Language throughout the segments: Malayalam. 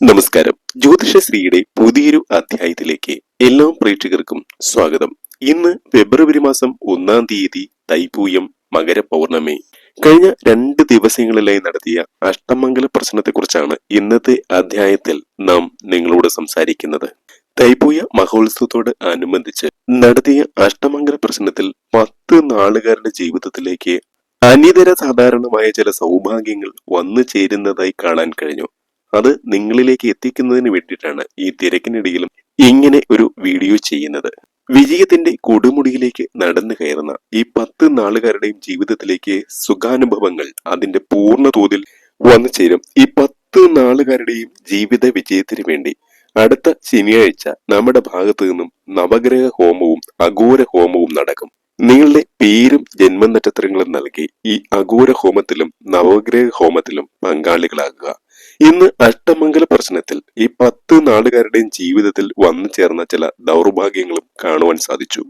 നമസ്കാരം. ജ്യോതിഷശ്രീയുടെ പുതിയൊരു അധ്യായത്തിലേക്ക് എല്ലാ പ്രേക്ഷകർക്കും സ്വാഗതം. ഇന്ന് ഫെബ്രുവരി മാസം ഒന്നാം തീയതി തൈപൂയം മകരപൗർണമി. കഴിഞ്ഞ രണ്ട് ദിവസങ്ങളിലായി നടത്തിയ അഷ്ടമംഗല പ്രശ്നത്തെക്കുറിച്ചാണ് ഇന്നത്തെ അധ്യായത്തിൽ നാം നിങ്ങളോട് സംസാരിക്കുന്നത്. തൈപൂയ മഹോത്സവത്തോട് അനുബന്ധിച്ച് നടത്തിയ അഷ്ടമംഗല പ്രശ്നത്തിൽ പത്ത് നാളുകാരുടെ ജീവിതത്തിലേക്ക് അനിതര സാധാരണമായ ചില സൗഭാഗ്യങ്ങൾ വന്നു ചേരുന്നതായി കാണാൻ കഴിഞ്ഞു. അത് നിങ്ങളിലേക്ക് എത്തിക്കുന്നതിന് വേണ്ടിയിട്ടാണ് ഈ തിരക്കിനിടയിലും ഇങ്ങനെ ഒരു വീഡിയോ ചെയ്യുന്നത്. വിജയത്തിന്റെ കൊടുമുടിയിലേക്ക് നടന്നു കയറുന്ന ഈ പത്ത് നാളുകാരുടെയും ജീവിതത്തിലേക്ക് സുഖാനുഭവങ്ങൾ അതിന്റെ പൂർണ തോതിൽ വന്നു ചേരും. ഈ പത്ത് നാളുകാരുടെയും ജീവിത വിജയത്തിന് വേണ്ടി അടുത്ത ശനിയാഴ്ച നമ്മുടെ ഭാഗത്തു നിന്നും നവഗ്രഹ ഹോമവും അഘോര ഹോമവും നടക്കും. നിങ്ങളുടെ പേരും ജന്മനക്ഷത്രങ്ങളും നൽകി ഈ അഘോര ഹോമത്തിലും നവഗ്രഹ ഹോമത്തിലും പങ്കാളികളാകുക. ഇന്ന് അഷ്ടമംഗല പ്രശ്നത്തിൽ ഈ പത്ത് നാടുകാരുടെയും ജീവിതത്തിൽ വന്നു ചേർന്ന ചില ദൗർഭാഗ്യങ്ങളും കാണുവാൻ സാധിച്ചു.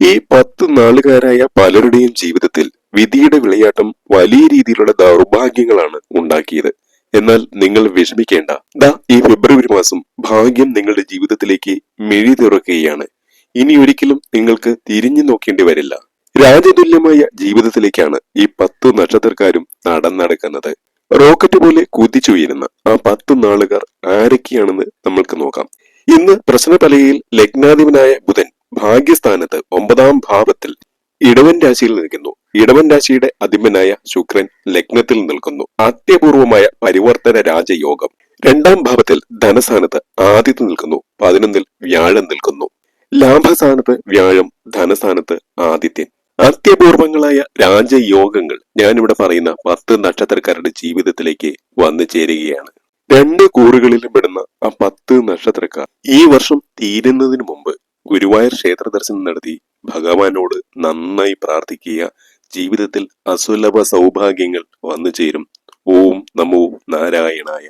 ഈ പത്ത് നാളുകാരായ പലരുടെയും ജീവിതത്തിൽ വിധിയുടെ വിളയാട്ടം വലിയ രീതിയിലുള്ള ദൗർഭാഗ്യങ്ങളാണ് ഉണ്ടാക്കിയത്. എന്നാൽ നിങ്ങൾ വിഷമിക്കേണ്ട. ദാ ഈ ഫെബ്രുവരി മാസം ഭാഗ്യം നിങ്ങളുടെ ജീവിതത്തിലേക്ക് മിഴി തുറക്കുകയാണ് ഇനി ഒരിക്കലും നിങ്ങൾക്ക് തിരിഞ്ഞു നോക്കേണ്ടി വരില്ല. രാജതുല്യമായ ജീവിതത്തിലേക്കാണ് ഈ പത്ത് നക്ഷത്രക്കാരും നടന്നടക്കുന്നത്. റോക്കറ്റ് പോലെ കുതിച്ചുയരുന്ന ആ പത്ത് നാളുകാർ ആരൊക്കെയാണെന്ന് നമ്മൾക്ക് നോക്കാം. ഇന്ന് പ്രശ്നപലയിൽ ലഗ്നാധിപനായ ബുധൻ ഭാഗ്യസ്ഥാനത്ത് ഒമ്പതാം ഭാവത്തിൽ ഇടവൻ രാശിയിൽ നിൽക്കുന്നു. ഇടവൻ രാശിയുടെ അധിപനായ ശുക്രൻ ലഗ്നത്തിൽ നിൽക്കുന്നു. അത്യപൂർവമായ പരിവർത്തന രാജയോഗം. രണ്ടാം ഭാവത്തിൽ ധനസ്ഥാനത്ത് ആദിത്യ നിൽക്കുന്നു. പതിനൊന്നിൽ വ്യാഴം നിൽക്കുന്നു. ലാഭസ്ഥാനത്ത് വ്യാഴം ധനസ്ഥാനത്ത് ആദിത്യൻ അത്യപൂർവങ്ങളായ രാജയോഗങ്ങൾ ഞാനിവിടെ പറയുന്ന പത്ത് നക്ഷത്രക്കാരുടെ ജീവിതത്തിലേക്ക് വന്നു ചേരുകയാണ്. രണ്ട് കൂറുകളിലും പെടുന്ന ആ പത്ത് നക്ഷത്രക്കാർ ഈ വർഷം തീരുന്നതിന് മുമ്പ് ഗുരുവായൂർ ക്ഷേത്ര ദർശനം നടത്തി ഭഗവാനോട് നന്നായി പ്രാർത്ഥിക്കുക. ജീവിതത്തിൽ അസുലഭ സൗഭാഗ്യങ്ങൾ വന്നു ചേരും. ഓം നമോ നാരായണായ.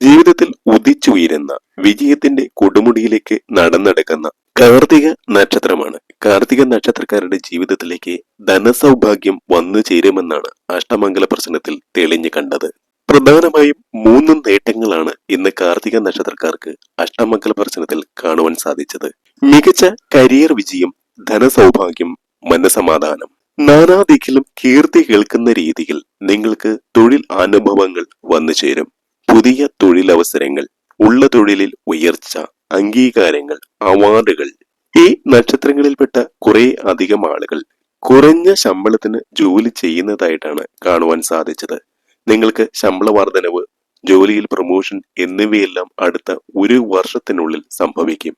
ജീവിതത്തിൽ ഉദിച്ചുയരുന്ന വിജയത്തിന്റെ കൊടുമുടിയിലേക്ക് നടന്നെടുക്കുന്ന കാർത്തിക നക്ഷത്രമാണ്. കാർത്തിക നക്ഷത്രക്കാരുടെ ജീവിതത്തിലേക്ക് ധനസൗഭാഗ്യം വന്നു ചേരുമെന്നാണ് അഷ്ടമംഗല പ്രശ്നത്തിൽ തെളിഞ്ഞു കണ്ടത്. പ്രധാനമായും മൂന്ന് നേട്ടങ്ങളാണ് ഇന്ന് കാർത്തിക നക്ഷത്രക്കാർക്ക് അഷ്ടമംഗല പ്രശ്നത്തിൽ കാണുവാൻ സാധിച്ചത്. മികച്ച കരിയർ വിജയം ധനസൗഭാഗ്യം മനസമാധാനം. നാനാദിക്കിലും കീർത്തി കേൾക്കുന്ന രീതിയിൽ നിങ്ങൾക്ക് തൊഴിൽ അനുഭവങ്ങൾ വന്നു ചേരും. പുതിയ തൊഴിലവസരങ്ങൾ ഉള്ള തൊഴിലിൽ ഉയർച്ച അംഗീകാരങ്ങൾ അവാർഡുകൾ. ഈ നക്ഷത്രങ്ങളിൽപ്പെട്ട കുറെ അധികം ആളുകൾ കുറഞ്ഞ ശമ്പളത്തിന് ജോലി ചെയ്യുന്നതായിട്ടാണ് കാണുവാൻ സാധിച്ചത്. നിങ്ങൾക്ക് ശമ്പള വർധനവ് ജോലിയിൽ പ്രൊമോഷൻ എന്നിവയെല്ലാം അടുത്ത ഒരു വർഷത്തിനുള്ളിൽ സംഭവിക്കും.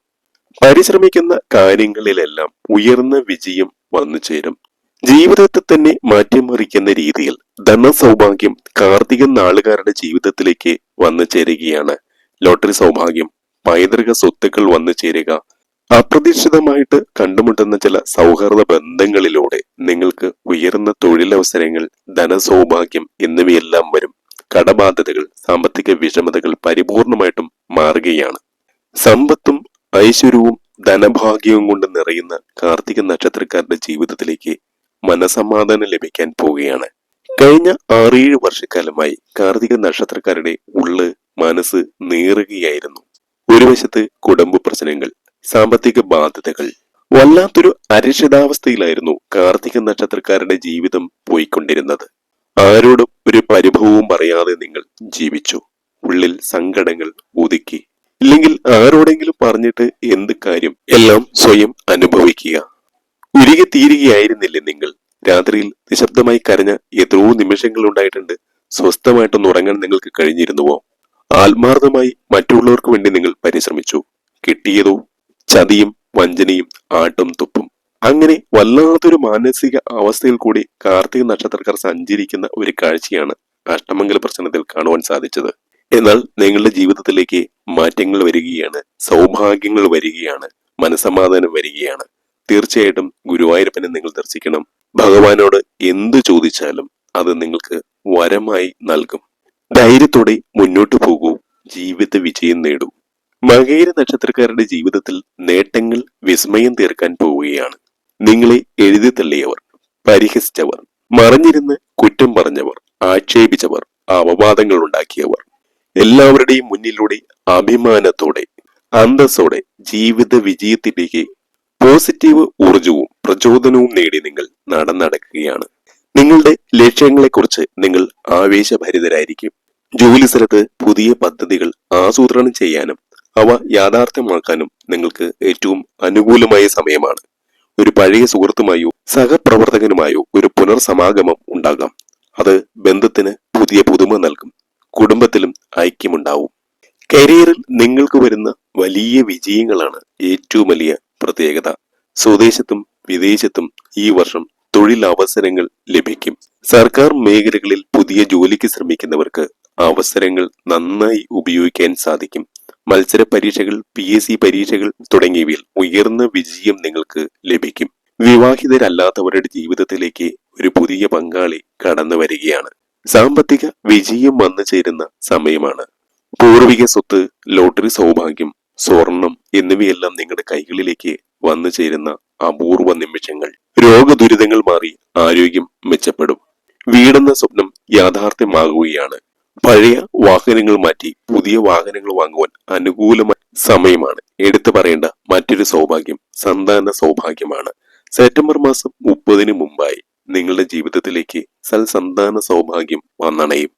പരിശ്രമിക്കുന്ന കാര്യങ്ങളിലെല്ലാം ഉയർന്ന വിജയം വന്നു ചേരും. ജീവിതത്തെ തന്നെ മാറ്റിമറിക്കുന്ന രീതിയിൽ ധനസൗഭാഗ്യം കാർത്തിക നാളുകാരുടെ ജീവിതത്തിലേക്ക് വന്നു ചേരുകയാണ്. ലോട്ടറി സൗഭാഗ്യം പൈതൃക സ്വത്തുക്കൾ വന്നു ചേരുക. അപ്രതീക്ഷിതമായിട്ട് കണ്ടുമുട്ടുന്ന ചില സൗഹൃദ ബന്ധങ്ങളിലൂടെ നിങ്ങൾക്ക് ഉയർന്ന തൊഴിലവസരങ്ങൾ ധനസൗഭാഗ്യം എന്നിവയെല്ലാം വരും. കടബാധ്യതകൾ സാമ്പത്തിക വിഷമതകൾ പരിപൂർണമായിട്ടും മാറുകയാണ്. സമ്പത്തും ഐശ്വര്യവും ധനഭാഗ്യവും കൊണ്ട് നിറയുന്ന കാർത്തിക നക്ഷത്രക്കാരുടെ ജീവിതത്തിലേക്ക് മനസമാധാനം ലഭിക്കാൻ പോവുകയാണ്. കഴിഞ്ഞ ആറേഴ് വർഷക്കാലമായി കാർത്തിക നക്ഷത്രക്കാരുടെ ഉള്ള് മനസ്സ് നീറുകയായിരുന്നു. ഒരു വശത്ത് കുടുംബ പ്രശ്നങ്ങൾ സാമ്പത്തിക ബാധ്യതകൾ. വല്ലാത്തൊരു അരക്ഷിതാവസ്ഥയിലായിരുന്നു കാർത്തിക നക്ഷത്രക്കാരുടെ ജീവിതം പോയിക്കൊണ്ടിരുന്നത്. ആരോടും ഒരു പരിഭവവും പറയാതെ നിങ്ങൾ ജീവിച്ചു. ഉള്ളിൽ സങ്കടങ്ങൾ ഒതുക്കി. ഇല്ലെങ്കിൽ ആരോടെങ്കിലും പറഞ്ഞിട്ട് എന്ത് കാര്യം? എല്ലാം സ്വയം അനുഭവിക്കുക. ഉരുകി തീരുകയായിരുന്നില്ലേ നിങ്ങൾ? രാത്രിയിൽ നിശബ്ദമായി കരഞ്ഞ എത്രയോ നിമിഷങ്ങൾ ഉണ്ടായിട്ടുണ്ട് സ്വസ്ഥമായിട്ടൊന്ന് ഉറങ്ങാൻ നിങ്ങൾക്ക് കഴിഞ്ഞിരുന്നുവോ? ആത്മാർത്ഥമായി മറ്റുള്ളവർക്ക് വേണ്ടി നിങ്ങൾ പരിശ്രമിച്ചു. കിട്ടിയതോ ചതിയും വഞ്ചനയും ആട്ടും തുപ്പും. അങ്ങനെ വല്ലാത്തൊരു മാനസിക അവസ്ഥയിൽ കൂടി കാർത്തിക നക്ഷത്രക്കാർ സഞ്ചരിക്കുന്ന ഒരു കാഴ്ചയാണ് അഷ്ടമംഗല പ്രശ്നത്തിൽ കാണുവാൻ സാധിച്ചത്. എന്നാൽ നിങ്ങളുടെ ജീവിതത്തിലേക്ക് മാറ്റങ്ങൾ വരികയാണ് സൗഭാഗ്യങ്ങൾ വരികയാണ് മനസമാധാനം വരികയാണ്. തീർച്ചയായിട്ടും ഗുരുവായൂരപ്പനെ നിങ്ങൾ ദർശിക്കണം. ഭഗവാനോട് എന്തു ചോദിച്ചാലും അത് നിങ്ങൾക്ക് വരമായി നൽകും. ധൈര്യത്തോടെ മുന്നോട്ട് പോകൂ. ജീവിത വിജയം നേടൂ. മകേര നക്ഷത്രക്കാരുടെ ജീവിതത്തിൽ നേട്ടങ്ങൾ വിസ്മയം തീർക്കാൻ പോവുകയാണ്. നിങ്ങളെ എഴുതി തള്ളിയവർ പരിഹസിച്ചവർ മറിഞ്ഞിരുന്ന് കുറ്റം പറഞ്ഞവർ ആക്ഷേപിച്ചവർ അപവാദങ്ങൾ ഉണ്ടാക്കിയവർ എല്ലാവരുടെയും മുന്നിലൂടെ അഭിമാനത്തോടെ അന്തസ്സോടെ ജീവിത വിജയത്തിലേക്ക് പോസിറ്റീവ് ഊർജവും പ്രചോദനവും നേടി നിങ്ങൾ നടന്നടക്കുകയാണ്. നിങ്ങളുടെ ലക്ഷ്യങ്ങളെക്കുറിച്ച് നിങ്ങൾ ആവേശഭരിതരായിരിക്കും. ജോലി സ്ഥലത്ത് പുതിയ പദ്ധതികൾ ആസൂത്രണം ചെയ്യാനും അവ യാഥാർത്ഥ്യമാക്കാനും നിങ്ങൾക്ക് ഏറ്റവും അനുകൂലമായ സമയമാണ്. ഒരു പഴയ സുഹൃത്തുമായോ സഹപ്രവർത്തകനുമായോ ഒരു പുനർസമാഗമം ഉണ്ടാകാം. അത് ബന്ധത്തിന് പുതിയ പുതുമ നൽകും. കുടുംബത്തിലും ഐക്യമുണ്ടാവും. കരിയറിൽ നിങ്ങൾക്ക് വരുന്ന വലിയ വിജയങ്ങളാണ് ഏറ്റവും വലിയ പ്രത്യേകത. സ്വദേശത്തും വിദേശത്തും ഈ വർഷം തൊഴിലവസരങ്ങൾ ലഭിക്കും. സർക്കാർ മേഖലകളിൽ പുതിയ ജോലിക്ക് ശ്രമിക്കുന്നവർക്ക് അവസരങ്ങൾ നന്നായി ഉപയോഗിക്കാൻ സാധിക്കും. മത്സര പരീക്ഷകൾ പി എസ് സി പരീക്ഷകൾ തുടങ്ങിയവയിൽ ഉയർന്ന വിജയം നിങ്ങൾക്ക് ലഭിക്കും. വിവാഹിതരല്ലാത്തവരുടെ ജീവിതത്തിലേക്ക് ഒരു പുതിയ പങ്കാളി കടന്നു വരികയാണ്. സാമ്പത്തിക വിജയം വന്നു ചേരുന്ന സമയമാണ്. പൂർവിക സ്വത്ത് ലോട്ടറി സൗഭാഗ്യം സ്വർണം എന്നിവയെല്ലാം നിങ്ങളുടെ കൈകളിലേക്ക് വന്നു ചേരുന്ന അപൂർവ നിമിഷങ്ങൾ. രോഗദുരിതങ്ങൾ മാറി ആരോഗ്യം മെച്ചപ്പെടും. വീടെന്ന സ്വപ്നം യാഥാർത്ഥ്യമാകുകയാണ്. പഴയ വാഹനങ്ങൾ മാറ്റി പുതിയ വാഹനങ്ങൾ വാങ്ങുവാൻ അനുകൂലമായ സമയമാണ്. എടുത്തു പറയേണ്ട മറ്റൊരു സൗഭാഗ്യം സന്താന സൗഭാഗ്യമാണ്. സെപ്റ്റംബർ മാസം മുപ്പതിന് മുമ്പായി നിങ്ങളുടെ ജീവിതത്തിലേക്ക് സൽസന്താന സൗഭാഗ്യം വന്നണയും.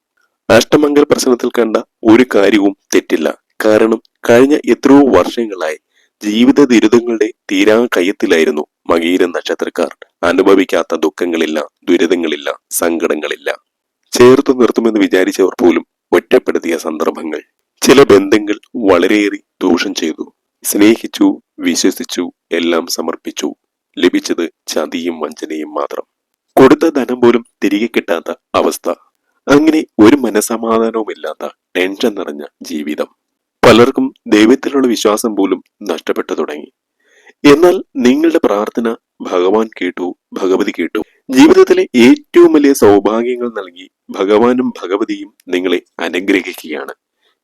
അഷ്ടമംഗൽ പ്രശ്നത്തിൽ കണ്ട ഒരു കാര്യവും തെറ്റില്ല. കാരണം കഴിഞ്ഞ എത്രയോ വർഷങ്ങളായി ജീവിത ദുരിതങ്ങളുടെ തീരാ കയ്യത്തിലായിരുന്നു മകീര നക്ഷത്രക്കാർ. അനുഭവിക്കാത്ത ദുഃഖങ്ങളില്ല ദുരിതങ്ങളില്ല സങ്കടങ്ങളില്ല. ചേർത്ത് നിർത്തുമെന്ന് വിചാരിച്ചവർ പോലും ഒറ്റപ്പെടുത്തിയ സന്ദർഭങ്ങൾ. ചില ബന്ധങ്ങൾ വളരെയേറെ ദോഷം ചെയ്തു. സ്നേഹിച്ചു വിശ്വസിച്ചു എല്ലാം സമർപ്പിച്ചു. ലഭിച്ചത് ചതിയും വഞ്ചനയും മാത്രം. കൊടുത്ത ധനം പോലും തിരികെ കിട്ടാത്ത അവസ്ഥ. അങ്ങനെ ഒരു മനസമാധാനവുമില്ലാത്ത ടെൻഷൻ നിറഞ്ഞ ജീവിതം. പലർക്കും ദൈവത്തിലുള്ള വിശ്വാസം പോലും നഷ്ടപ്പെട്ടു തുടങ്ങി. എന്നാൽ നിങ്ങളുടെ പ്രാർത്ഥന ഭഗവാൻ കേട്ടു ഭഗവതി കേട്ടു. ജീവിതത്തിലെ ഏറ്റവും വലിയ സൗഭാഗ്യങ്ങൾ നൽകി ഭഗവാനും ഭഗവതിയും നിങ്ങളെ അനുഗ്രഹിക്കുകയാണ്.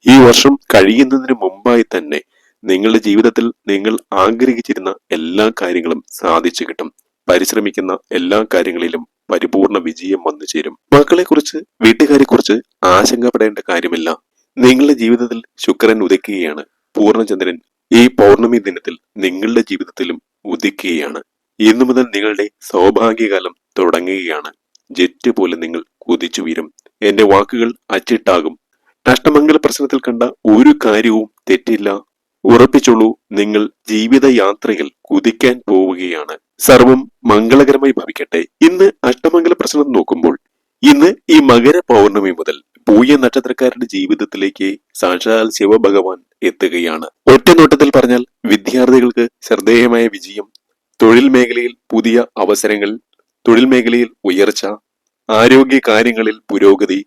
ഈ വർഷം കഴിയുന്നതിന് മുമ്പായി തന്നെ നിങ്ങളുടെ ജീവിതത്തിൽ നിങ്ങൾ ആഗ്രഹിച്ചിരുന്ന എല്ലാ കാര്യങ്ങളും സാധിച്ചു കിട്ടും. പരിശ്രമിക്കുന്ന എല്ലാ കാര്യങ്ങളിലും പരിപൂർണ വിജയം വന്നു ചേരും. വീട്ടുകാരെ കുറിച്ച് ആശങ്കപ്പെടേണ്ട കാര്യമില്ല. നിങ്ങളുടെ ജീവിതത്തിൽ ശുക്രൻ ഉദിക്കുകയാണ്. പൂർണചന്ദ്രൻ ഈ പൗർണമി ദിനത്തിൽ നിങ്ങളുടെ ജീവിതത്തിലും ഉദിക്കുകയാണ്. ഇന്നു മുതൽ നിങ്ങളുടെ സൗഭാഗ്യകാലം തുടങ്ങുകയാണ്. ജെറ്റ് പോലെ നിങ്ങൾ കുതിച്ചു വീരും എന്റെ വാക്കുകൾ അച്ചിട്ടാകും. അഷ്ടമംഗല പ്രശ്നത്തിൽ കണ്ട ഒരു കാര്യവും തെറ്റില്ല. ഉറപ്പിച്ചോളൂ നിങ്ങൾ ജീവിതയാത്രയിൽ കുതിക്കാൻ പോവുകയാണ്. സർവം മംഗളകരമായി ഭവിക്കട്ടെ. ഇന്ന് അഷ്ടമംഗല പ്രശ്നം നോക്കുമ്പോൾ ഇന്ന് ഈ മകര പൗർണമി മുതൽ പൂയ നക്ഷത്രക്കാരുടെ ജീവിതത്തിലേക്ക് സാക്ഷാൽ ശിവഭഗവാൻ എത്തുകയാണ്. ഒറ്റനോട്ടത്തിൽ പറഞ്ഞാൽ വിദ്യാർത്ഥികൾക്ക് ശ്രദ്ധേയമായ വിജയം തൊഴിൽ മേഖലയിൽ പുതിയ അവസരങ്ങൾ തൊഴിൽ മേഖലയിൽ ഉയർച്ച ആരോഗ്യ കാര്യങ്ങളിൽ പുരോഗതി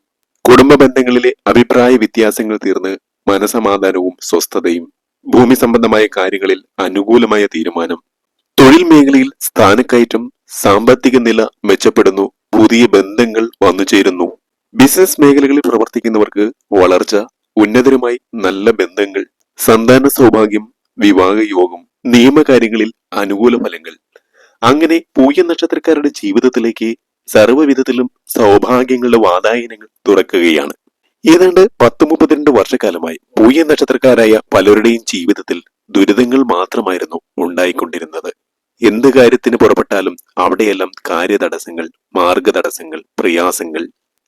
കുടുംബ ബന്ധങ്ങളിലെ അഭിപ്രായ വ്യത്യാസങ്ങൾ തീർന്ന് മനസമാധാനവും സ്വസ്ഥതയും ഭൂമി സംബന്ധമായ കാര്യങ്ങളിൽ അനുകൂലമായ തീരുമാനം. തൊഴിൽ മേഖലയിൽ സ്ഥാനക്കയറ്റം സാമ്പത്തിക നില മെച്ചപ്പെടുന്നു പുതിയ ബന്ധങ്ങൾ വന്നു ചേരുന്നു. ബിസിനസ് മേഖലകളിൽ പ്രവർത്തിക്കുന്നവർക്ക് വളർച്ച ഉന്നതരുമായി നല്ല ബന്ധങ്ങൾ സന്താന സൗഭാഗ്യം വിവാഹ യോഗം നിയമകാര്യങ്ങളിൽ അനുകൂല ഫലങ്ങൾ. അങ്ങനെ പൂയ നക്ഷത്രക്കാരുടെ ജീവിതത്തിലേക്ക് സർവവിധത്തിലും സൗഭാഗ്യങ്ങളുടെ വാതായനങ്ങൾ തുറക്കുകയാണ്. ഏതാണ്ട് പത്ത് മുപ്പത്തിരണ്ട് വർഷക്കാലമായി പൂയ നക്ഷത്രക്കാരായ പലരുടെയും ജീവിതത്തിൽ ദുരിതങ്ങൾ മാത്രമായിരുന്നു ഉണ്ടായിക്കൊണ്ടിരുന്നത്. എന്ത് കാര്യത്തിന് പുറപ്പെട്ടാലും അവിടെയെല്ലാം കാര്യതടസ്സങ്ങൾ മാർഗതടസ്സങ്ങൾ പ്രയാസങ്ങൾ.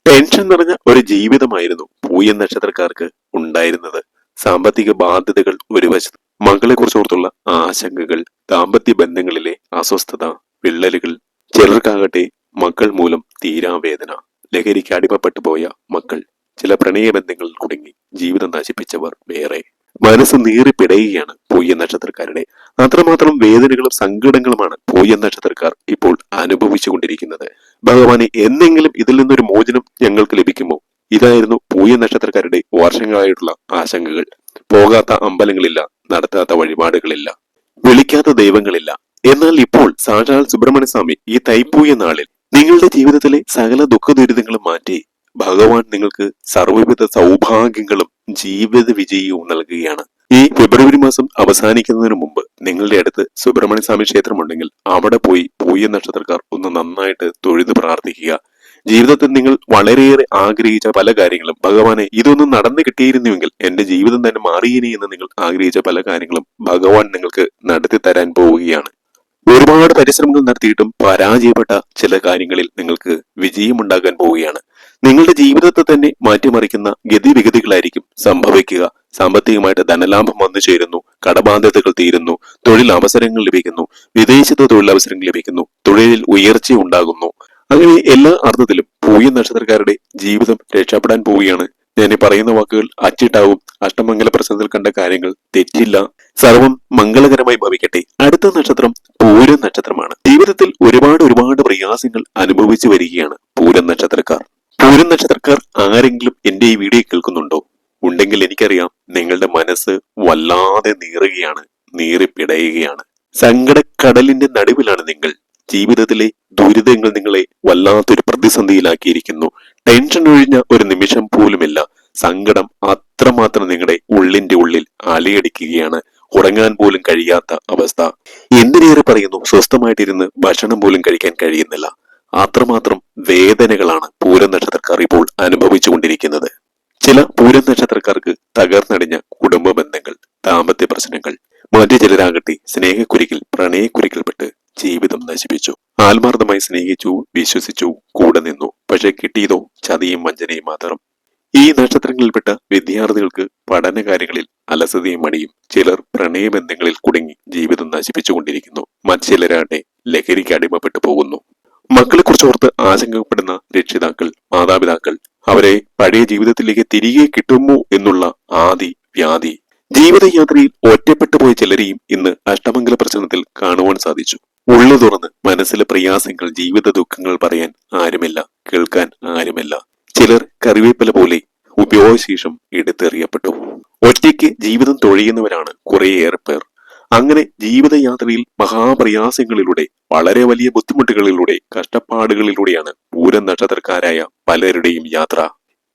ടെൻഷൻ നിറഞ്ഞ ഒരു ജീവിതമായിരുന്നു പൂയ നക്ഷത്രക്കാർക്ക് ഉണ്ടായിരുന്നത്. സാമ്പത്തിക ബാധ്യതകൾ ഒരു വശത്ത് മകളെ കുറിച്ചോർത്തുള്ള ആശങ്കകൾ ദാമ്പത്യ ബന്ധങ്ങളിലെ അസ്വസ്ഥത വിള്ളലുകൾ ചിലർക്കാകട്ടെ മക്കൾ മൂലം തീരാവേദന ലഹരിക്ക് അടിമപ്പെട്ടു പോയ മക്കൾ ചില പ്രണയ ബന്ധങ്ങളിൽ കുടുങ്ങി ജീവിതം നശിപ്പിച്ചവർ വേറെ. മനസ്സ് നീറിപ്പിടയുകയാണ് പൂയ നക്ഷത്രക്കാരുടെ. അത്രമാത്രം വേദനകളും സങ്കടങ്ങളുമാണ് പൂയ നക്ഷത്രക്കാർ ഇപ്പോൾ അനുഭവിച്ചുകൊണ്ടിരിക്കുന്നത്. ഭഗവാനെ എന്നെങ്കിലും ഇതിൽ നിന്നൊരു മോചനം ഞങ്ങൾക്ക് ലഭിക്കുമോ? ഇതായിരുന്നു പൂയ നക്ഷത്രക്കാരുടെ വർഷങ്ങളായിട്ടുള്ള ആശങ്കകൾ. പോകാത്ത അമ്പലങ്ങളില്ല നടത്താത്ത വഴിപാടുകളില്ല വിളിക്കാത്ത ദൈവങ്ങളില്ല. എന്നാൽ ഇപ്പോൾ സാക്ഷാൽ സുബ്രഹ്മണ്യസ്വാമി ഈ തൈപ്പൂയ നാളിൽ നിങ്ങളുടെ ജീവിതത്തിലെ സകല ദുഃഖ ദുരിതങ്ങളും മാറ്റി ഭഗവാൻ നിങ്ങൾക്ക് സർവവിധ സൗഭാഗ്യങ്ങളും ജീവിത വിജയവും നൽകുകയാണ്. ഈ ഫെബ്രുവരി മാസം അവസാനിക്കുന്നതിന് മുമ്പ് നിങ്ങളുടെ അടുത്ത് സുബ്രഹ്മണ്യസ്വാമി ക്ഷേത്രമുണ്ടെങ്കിൽ അവിടെ പോയി പൂയ നക്ഷത്രക്കാർ ഒന്ന് നന്നായിട്ട് തൊഴുത് പ്രാർത്ഥിക്കുക. ജീവിതത്തിൽ നിങ്ങൾ വളരെയേറെ ആഗ്രഹിച്ച പല കാര്യങ്ങളും ഭഗവാനെ ഇതൊന്നും നടന്നു കിട്ടിയിരുന്നുവെങ്കിൽ എന്റെ ജീവിതം തന്നെ മാറിയേനെ എന്ന് നിങ്ങൾ ആഗ്രഹിച്ച പല കാര്യങ്ങളും ഭഗവാൻ നിങ്ങൾക്ക് നടത്തി തരാൻ പോവുകയാണ്. ഒരുപാട് പരിശ്രമങ്ങൾ നടത്തിയിട്ടും പരാജയപ്പെട്ട ചില കാര്യങ്ങളിൽ നിങ്ങൾക്ക് വിജയമുണ്ടാകാൻ പോവുകയാണ്. നിങ്ങളുടെ ജീവിതത്തെ തന്നെ മാറ്റിമറിക്കുന്ന ഗതിവിഗതികളായിരിക്കും സംഭവിക്കുക. സാമ്പത്തികമായിട്ട് ധനലാഭം വന്നു ചേരുന്നു കടബാധ്യതകൾ തീരുന്നു തൊഴിൽ അവസരങ്ങൾ ലഭിക്കുന്നു വിദേശത്ത് തൊഴിലവസരങ്ങൾ ലഭിക്കുന്നു തൊഴിലിൽ ഉയർച്ച ഉണ്ടാകുന്നു. അങ്ങനെ എല്ലാ അർത്ഥത്തിലും പൂയ നക്ഷത്രക്കാരുടെ ജീവിതം രക്ഷപ്പെടാൻ പോവുകയാണ്. ഞാൻ ഈ പറയുന്ന വാക്കുകൾ അച്ചിട്ടാവും അഷ്ടമംഗല പ്രശ്നത്തിൽ കണ്ട കാര്യങ്ങൾ തെറ്റില്ല. സർവം മംഗളകരമായി ഭവിക്കട്ടെ. അടുത്ത നക്ഷത്രം പൂരം നക്ഷത്രമാണ്. ജീവിതത്തിൽ ഒരുപാട് ഒരുപാട് പ്രയാസങ്ങൾ അനുഭവിച്ചു വരികയാണ് പൂരം നക്ഷത്രക്കാർ. പൂരം നക്ഷത്രക്കാർ ആരെങ്കിലും എന്റെ ഈ വീഡിയോ കേൾക്കുന്നുണ്ടോ? ഉണ്ടെങ്കിൽ എനിക്കറിയാം നിങ്ങളുടെ മനസ്സ് വല്ലാതെ നീറുകയാണ് നീറിപ്പിടയുകയാണ്. സങ്കടക്കടലിന്റെ നടുവിലാണ് നിങ്ങൾ ജീവിതത്തിലെ ദുരിതങ്ങൾ നിങ്ങളെ വല്ലാത്തൊരു പ്രതിസന്ധിയിലാക്കിയിരിക്കുന്നു. ടെൻഷൻ ഒഴിഞ്ഞ ഒരു നിമിഷം പോലുമില്ല. സങ്കടം അത്രമാത്രം നിങ്ങളുടെ ഉള്ളിന്റെ ഉള്ളിൽ അലയടിക്കുകയാണ്. ഉറങ്ങാൻ പോലും കഴിയാത്ത അവസ്ഥ. എന്തിനേറെ പറയുന്നു? സ്വസ്ഥമായിട്ടിരുന്ന് ഭക്ഷണം പോലും കഴിക്കാൻ കഴിയുന്നില്ല. അത്രമാത്രം വേദനകളാണ് പൂരം നക്ഷത്രക്കാർ ഇപ്പോൾ അനുഭവിച്ചു അനുഭവിച്ചുകൊണ്ടിരിക്കുന്നത്. ചില പൂരം നക്ഷത്രക്കാർക്ക് തകർന്നടിഞ്ഞ കുടുംബ ബന്ധങ്ങൾ ദാമ്പത്യ പ്രശ്നങ്ങൾ മറ്റു ചിലരാകട്ടെ സ്നേഹക്കുരുക്കിൽ പ്രണയക്കുരുക്കിൽപ്പെട്ട് ജീവിതം നശിപ്പിച്ചു. ആത്മാർത്ഥമായി സ്നേഹിച്ചു വിശ്വസിച്ചു കൂടെ നിന്നു. പക്ഷെ കിട്ടിയതോ ചതിയും വഞ്ചനയും മാത്രം. ഈ നക്ഷത്രങ്ങളിൽപ്പെട്ട വിദ്യാർത്ഥികൾക്ക് പഠന കാര്യങ്ങളിൽ അലസതയും മടിയും. ചിലർ പ്രണയബന്ധങ്ങളിൽ കുടുങ്ങി ജീവിതം നശിപ്പിച്ചുകൊണ്ടിരിക്കുന്നു. മറ്റു ചിലരാകട്ടെ ലഹരിക്ക് അടിമപ്പെട്ടു പോകുന്നു. മക്കളെ കുറിച്ചോർത്ത് ആശങ്കപ്പെടുന്ന രക്ഷിതാക്കൾ മാതാപിതാക്കൾ അവരെ പഴയ ജീവിതത്തിലേക്ക് തിരികെ കിട്ടുമോ എന്നുള്ള ആദി വ്യാധി. ജീവിതയാത്രയിൽ ഒറ്റപ്പെട്ടു പോയ ചിലരെയും ഇന്ന് അഷ്ടമംഗല പ്രശ്നത്തിൽ കാണുവാൻ സാധിച്ചു. ഉള്ളു തുറന്ന് മനസ്സിലെ പ്രയാസങ്ങൾ ജീവിത ദുഃഖങ്ങൾ പറയാൻ ആരുമില്ല കേൾക്കാൻ ആരുമില്ല. ചിലർ കറിവേപ്പില പോലെ ഉപയോഗശേഷം എടുത്തെറിയപ്പെട്ടു. ഒറ്റയ്ക്ക് ജീവിതം തൊഴിയുന്നവരാണ് കുറേയേറെ പേർ. അങ്ങനെ ജീവിതയാത്രയിൽ മഹാപ്രയാസങ്ങളിലൂടെ വളരെ വലിയ ബുദ്ധിമുട്ടുകളിലൂടെ കഷ്ടപ്പാടുകളിലൂടെയാണ് പൂരം നക്ഷത്രക്കാരായ പലരുടെയും യാത്ര.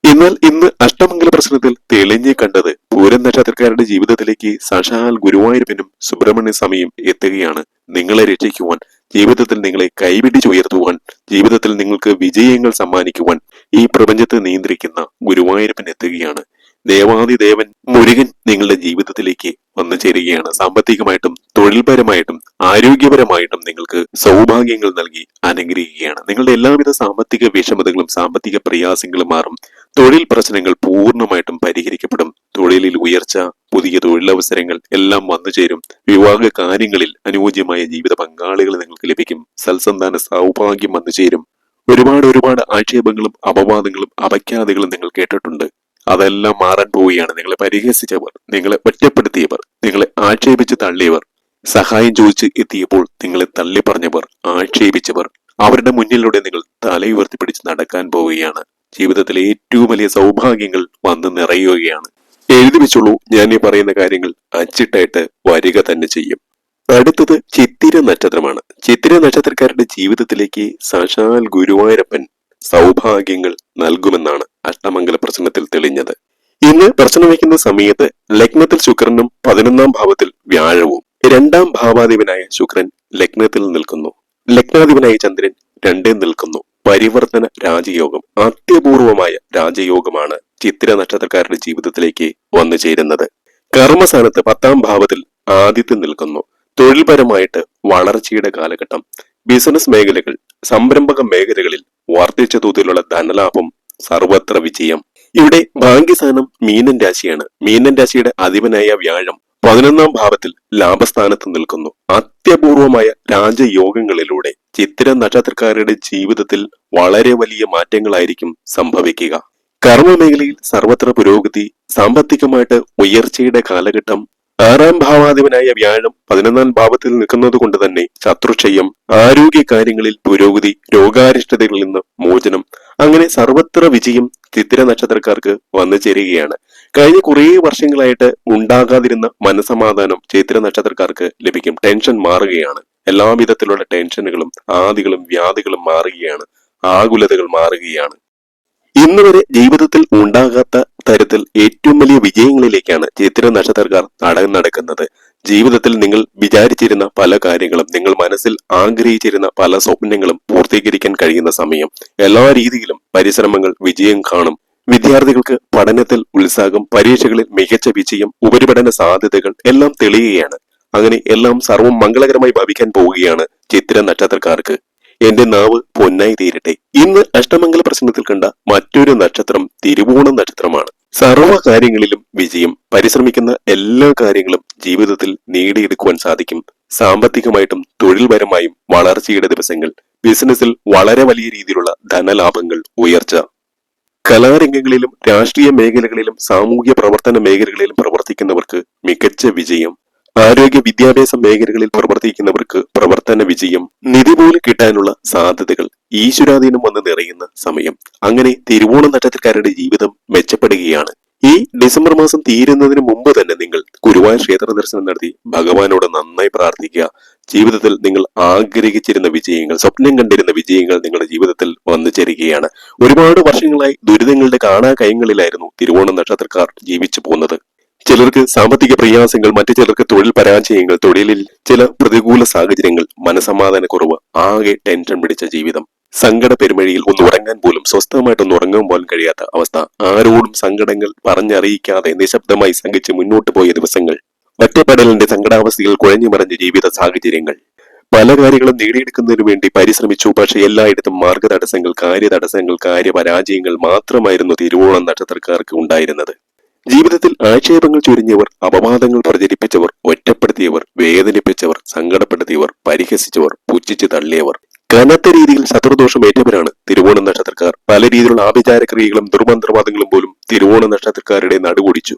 എന്നാൽ ഇന്ന് അഷ്ടമംഗല പ്രശ്നത്തിൽ തെളിഞ്ഞു കണ്ടത് പൂരം നക്ഷത്രക്കാരുടെ ജീവിതത്തിലേക്ക് സാക്ഷാൽ ഗുരുവായൂരപ്പനും സുബ്രഹ്മണ്യ സ്വാമിയും എത്തുകയാണ്. നിങ്ങളെ രക്ഷിക്കുവാൻ ജീവിതത്തിൽ നിങ്ങളെ കൈപിടിച്ചുയർത്തുവാൻ ജീവിതത്തിൽ നിങ്ങൾക്ക് വിജയങ്ങൾ സമ്മാനിക്കുവാൻ ഈ പ്രപഞ്ചത്തെ നിയന്ത്രിക്കുന്ന ഗുരുവായൂരപ്പൻ എത്തുകയാണ്. ദേവാദി ദേവൻ മുരുകൻ നിങ്ങളുടെ ജീവിതത്തിലേക്ക് വന്നു ചേരുകയാണ്. സാമ്പത്തികമായിട്ടും തൊഴിൽപരമായിട്ടും ആരോഗ്യപരമായിട്ടും നിങ്ങൾക്ക് സൗഭാഗ്യങ്ങൾ നൽകി അനുഗ്രഹിക്കുകയാണ്. നിങ്ങളുടെ എല്ലാവിധ സാമ്പത്തിക വിഷമതകളും സാമ്പത്തിക പ്രയാസങ്ങളും മാറും. തൊഴിൽ പ്രശ്നങ്ങൾ പൂർണമായിട്ടും പരിഹരിക്കപ്പെടും. തൊഴിലിൽ ഉയർച്ച പുതിയ തൊഴിലവസരങ്ങൾ എല്ലാം വന്നു ചേരും. വിവാഹ കാര്യങ്ങളിൽ അനുയോജ്യമായ ജീവിത പങ്കാളികൾ നിങ്ങൾക്ക് ലഭിക്കും. സൽസന്താന സൗഭാഗ്യം വന്നു ചേരും. ഒരുപാട് ഒരുപാട് ആക്ഷേപങ്ങളും അപവാദങ്ങളും അപഖ്യാതികളും നിങ്ങൾ കേട്ടിട്ടുണ്ട്. അതെല്ലാം മാറാൻ പോവുകയാണ്. നിങ്ങളെ പരിഹസിച്ചവർ നിങ്ങളെ ഒറ്റപ്പെടുത്തിയവർ നിങ്ങളെ ആക്ഷേപിച്ച് തള്ളിയവർ സഹായം ചോദിച്ച് എത്തിയപ്പോൾ നിങ്ങളെ തള്ളി പറഞ്ഞവർ ആക്ഷേപിച്ചവർ അവരുടെ മുന്നിലൂടെ നിങ്ങൾ തലയുയർത്തി പിടിച്ച് നടക്കാൻ പോവുകയാണ്. ജീവിതത്തിലെ ഏറ്റവും വലിയ സൗഭാഗ്യങ്ങൾ വന്ന് നിറയുകയാണ്. എഴുതി വെച്ചുള്ളൂ ഞാൻ ഈ പറയുന്ന കാര്യങ്ങൾ അച്ചിട്ടായിട്ട് വരിക തന്നെ ചെയ്യും. അടുത്തത് ചിത്തിര നക്ഷത്രമാണ്. ചിത്തിര നക്ഷത്രക്കാരുടെ ജീവിതത്തിലേക്ക് സശാൽ ഗുരുവായൂരപ്പൻ സൗഭാഗ്യങ്ങൾ നൽകുമെന്നാണ് അഷ്ടമംഗല പ്രശ്നത്തിൽ തെളിഞ്ഞത്. ഇന്ന് പ്രശ്നം വയ്ക്കുന്ന സമയത്ത് ലഗ്നത്തിൽ ശുക്രനും പതിനൊന്നാം ഭാവത്തിൽ വ്യാഴവും രണ്ടാം ഭാവാധിപനായ ശുക്രൻ ലഗ്നത്തിൽ നിൽക്കുന്നു. ലഗ്നാധിപനായ ചന്ദ്രൻ രണ്ടേ നിൽക്കുന്നു. പരിവർത്തന രാജയോഗം അത്യപൂർവമായ രാജയോഗമാണ് ചിത്ര നക്ഷത്രക്കാരുടെ ജീവിതത്തിലേക്ക് വന്നു ചേരുന്നത്. കർമ്മസ്ഥാനത്ത് പത്താം ഭാവത്തിൽ ആദ്യത്തെ നിൽക്കുന്നു. തൊഴിൽപരമായിട്ട് വളർച്ചയുടെ കാലഘട്ടം. ബിസിനസ് മേഖലകൾ സംരംഭക മേഖലകളിൽ വർദ്ധിച്ച തോതിലുള്ള ധനലാഭം സർവത്ര വിജയം. ഇവിടെ ഭാഗ്യസ്ഥാനം മീനൻ രാശിയാണ്. മീനൻ രാശിയുടെ അധിപനായ വ്യാഴം പതിനൊന്നാം ഭാവത്തിൽ ലാഭസ്ഥാനത്ത് നിൽക്കുന്നു. അത്യപൂർവമായ രാജയോഗങ്ങളിലൂടെ ചിത്തിര നക്ഷത്രക്കാരുടെ ജീവിതത്തിൽ വളരെ വലിയ മാറ്റങ്ങളായിരിക്കും സംഭവിക്കുക. കർമ്മമേഖലയിൽ സർവത്ര പുരോഗതി സാമ്പത്തികമായിട്ട് ഉയർച്ചയുടെ കാലഘട്ടം ആറാം ഭാവാധിപനായ വ്യാഴം പതിനൊന്നാം ഭാവത്തിൽ നിൽക്കുന്നത് കൊണ്ട് തന്നെ ശത്രുക്ഷയം ആരോഗ്യ കാര്യങ്ങളിൽ പുരോഗതി രോഗാരിഷ്ടതകളിൽ നിന്ന് മോചനം അങ്ങനെ സർവത്ര വിജയം ചിത്തിര നക്ഷത്രക്കാർക്ക് വന്നു ചേരുകയാണ്. കഴിഞ്ഞ കുറേ വർഷങ്ങളായിട്ട് ഉണ്ടാകാതിരുന്ന മനസമാധാനം ചിത്തിര നക്ഷത്രക്കാർക്ക് ലഭിക്കും ടെൻഷൻ മാറുകയാണ്. എല്ലാവിധത്തിലുള്ള ടെൻഷനുകളും ആദികളും വ്യാധികളും മാറുകയാണ് ആകുലതകൾ മാറുകയാണ്. ഇന്ന് വരെ ജീവിതത്തിൽ ഉണ്ടാകാത്ത തരത്തിൽ ഏറ്റവും വലിയ വിജയങ്ങളിലേക്കാണ് ചിത്ര നക്ഷത്രക്കാർ നടന്നു നടക്കുന്നത്. ജീവിതത്തിൽ നിങ്ങൾ വിചാരിച്ചിരുന്ന പല കാര്യങ്ങളും നിങ്ങൾ മനസ്സിൽ ആഗ്രഹിച്ചിരുന്ന പല സ്വപ്നങ്ങളും പൂർത്തീകരിക്കാൻ കഴിയുന്ന സമയം. എല്ലാ രീതിയിലും പരിശ്രമങ്ങൾ വിജയം കാണും. വിദ്യാർത്ഥികൾക്ക് പഠനത്തിൽ ഉത്സാഹം പരീക്ഷകളിൽ മികച്ച വിജയം ഉപരിപഠന സാധ്യതകൾ എല്ലാം തെളിയുകയാണ്. അങ്ങനെ എല്ലാം സർവം മംഗളകരമായി ഭവിക്കാൻ പോവുകയാണ് ചിത്ര നക്ഷത്രക്കാർക്ക്. എന്റെ നാവ് പൊന്നായി തീരട്ടെ. ഇന്ന് അഷ്ടമംഗല പ്രശ്നത്തിൽ കണ്ട മറ്റൊരു നക്ഷത്രം തിരുവോണം നക്ഷത്രമാണ്. സർവ കാര്യങ്ങളിലും വിജയം പരിശ്രമിക്കുന്ന എല്ലാ കാര്യങ്ങളും ജീവിതത്തിൽ നേടിയെടുക്കുവാൻ സാധിക്കും. സാമ്പത്തികമായിട്ടും തൊഴിൽപരമായും വളർച്ചയുടെ ദിവസങ്ങൾ ബിസിനസ്സിൽ വളരെ വലിയ രീതിയിലുള്ള ധനലാഭങ്ങൾ ഉയർച്ച. കലാരംഗങ്ങളിലും രാഷ്ട്രീയ മേഖലകളിലും സാമൂഹ്യ പ്രവർത്തന മേഖലകളിലും പ്രവർത്തിക്കുന്നവർക്ക് മികച്ച വിജയം. ആരോഗ്യ വിദ്യാഭ്യാസ മേഖലകളിൽ പ്രവർത്തിക്കുന്നവർക്ക് പ്രവർത്തന വിജയം നിധി പോലും കിട്ടാനുള്ള സാധ്യതകൾ ഈശ്വരാധീനം വന്ന് നിറയുന്ന സമയം. അങ്ങനെ തിരുവോണ നക്ഷത്രക്കാരുടെ ജീവിതം മെച്ചപ്പെടുകയാണ്. ഈ ഡിസംബർ മാസം തീരുന്നതിന് മുമ്പ് തന്നെ നിങ്ങൾ ഗുരുവായൂർ ക്ഷേത്ര ദർശനം നടത്തി ഭഗവാനോട് നന്നായി പ്രാർത്ഥിക്കുക. ജീവിതത്തിൽ നിങ്ങൾ ആഗ്രഹിച്ചിരുന്ന വിജയങ്ങൾ സ്വപ്നം കണ്ടിരുന്ന വിജയങ്ങൾ നിങ്ങളുടെ ജീവിതത്തിൽ വന്നു ചേരുകയാണ്. ഒരുപാട് വർഷങ്ങളായി ദുരിതങ്ങളുടെ കാണാ കൈങ്ങളിലായിരുന്നു തിരുവോണ നക്ഷത്രക്കാർ ജീവിച്ചു പോകുന്നത്. ചിലർക്ക് സാമ്പത്തിക പ്രയാസങ്ങൾ മറ്റു ചിലർക്ക് തൊഴിൽ പരാജയങ്ങൾ തൊഴിലിൽ ചില പ്രതികൂല സാഹചര്യങ്ങൾ മനസമാധാനക്കുറവ് ആകെ ടെൻഷൻ പിടിച്ച ജീവിതം. സങ്കട പെരുമഴിയിൽ ഒന്ന് ഉറങ്ങാൻ പോലും സ്വസ്ഥമായിട്ടൊന്ന് ഉറങ്ങാൻ പോലും കഴിയാത്ത അവസ്ഥ. ആരോടും സങ്കടങ്ങൾ പറഞ്ഞറിയിക്കാതെ നിശബ്ദമായി സംഘിച്ച് മുന്നോട്ട് പോയ ദിവസങ്ങൾ. ഒറ്റപ്പെടലിന്റെ സങ്കടാവസ്ഥയിൽ കുഴഞ്ഞു മറിഞ്ഞ ജീവിത സാഹചര്യങ്ങൾ. പല കാര്യങ്ങളും നേടിയെടുക്കുന്നതിനു വേണ്ടി പരിശ്രമിച്ചു പക്ഷെ എല്ലായിടത്തും മാർഗ തടസ്സങ്ങൾ കാര്യ തടസ്സങ്ങൾ കാര്യപരാജയങ്ങൾ മാത്രമായിരുന്നു തിരുവോണം നക്ഷത്രക്കാർക്ക് ഉണ്ടായിരുന്നത്. ജീവിതത്തിൽ ആക്ഷേപങ്ങൾ ചൊരിഞ്ഞവർ അപവാദങ്ങൾ പ്രചരിപ്പിച്ചവർ ഒറ്റപ്പെടുത്തിയവർ വേദനിപ്പിച്ചവർ സങ്കടപ്പെടുത്തിയവർ പരിഹസിച്ചവർ പുച്ഛിച്ചു തള്ളിയവർ. കനത്ത രീതിയിൽ ശത്രുദോഷം ഏറ്റവരാണ് തിരുവോണ നക്ഷത്രക്കാർ. പല രീതിയിലുള്ള ആഭിചാരക്രിയകളും ദുർമന്ത്രവാദങ്ങളും പോലും തിരുവോണ നക്ഷത്രക്കാരുടെ നടുകൊടിച്ചു